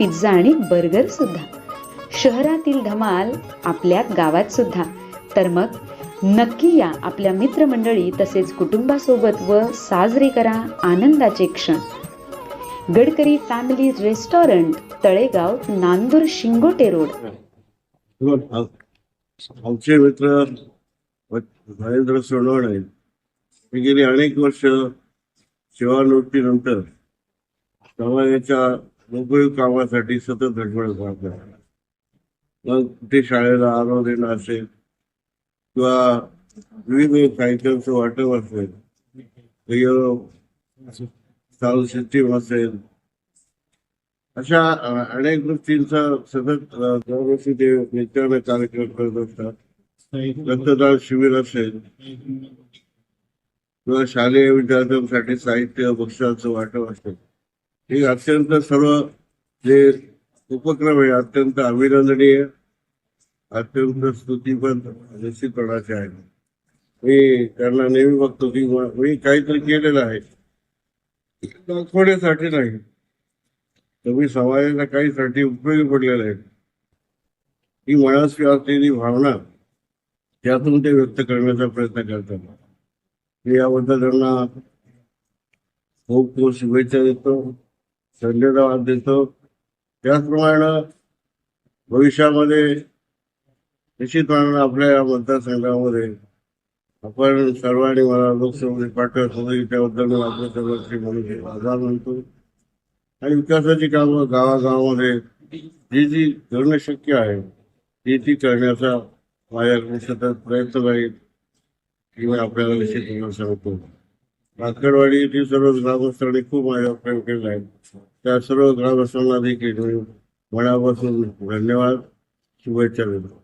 Pizza आणि burger सुद्धा. शहरातील धमाल आपल्या गावात सुद्धा. तर मग नक्की या आपल्या मित्रमंडळी तसेच कुटुंबासोबत व साजरे करा आनंदाचे क्षण. Gadkari family restaurant Talegaon Nandur Shingote road. आमचे मित्र नरेंद्र सोनवणे हे गेली अनेक वर्ष सेवानिवृत्तीनंतर समाजाच्या उपयोग कामासाठी सतत धडपड करतात. मग कुठे शाळेला आरो देणं असेल किंवा विविध साहित्यांचं वाटप असेल साऊंड सिस्टीम असेल अशा अनेक गोष्टींचा सतत दरवर्षी ते नित्याने कार्यक्रम करत असतात. रक्तदान शिबिर असेल किंवा शालेय विद्यार्थ्यांसाठी साहित्य पक्षांचं वाटप असेल. हे अत्यंत सर्व जे उपक्रम आहे अत्यंत अभिनंदनीय अत्यंत स्तुतीपद निश्चितपणाचे आहेत मी त्यांना नेहमी बघतो की मी काहीतरी केलेलं आहे. दाखवण्यासाठी नाही. तुम्ही समाजाला काहीसाठी उपयोगी पडलेला आहे. ही मनाशी असलेली भावना त्यातून ते व्यक्त करण्याचा प्रयत्न करतात. मी याबद्दल त्यांना खूप खूप शुभेच्छा देतो. धन्यवाद देतो त्याचप्रमाणे भविष्यामध्ये निश्चितपणानं आपल्या या मतदारसंघामध्ये आपण सर्वांनी मला लोकसभेमध्ये पाठवत त्याबद्दल मी आपल्या सर्वांचे मनुष्य आभार मानतो. आणि विकासाची कामं गावागावामध्ये जी जी करणं शक्य आहे ती ती करण्याचा माझ्याकडे सतत प्रयत्न राहील की मी आपल्याला निश्चित सांगतो. भाकरवाडी येथील सर्व ग्रामस्थांनी खूप माझ्यावर प्रेम केलं आहे त्या सर्व ग्रामस्थांना देखील मी मनापासून धन्यवाद शुभेच्छा देतो.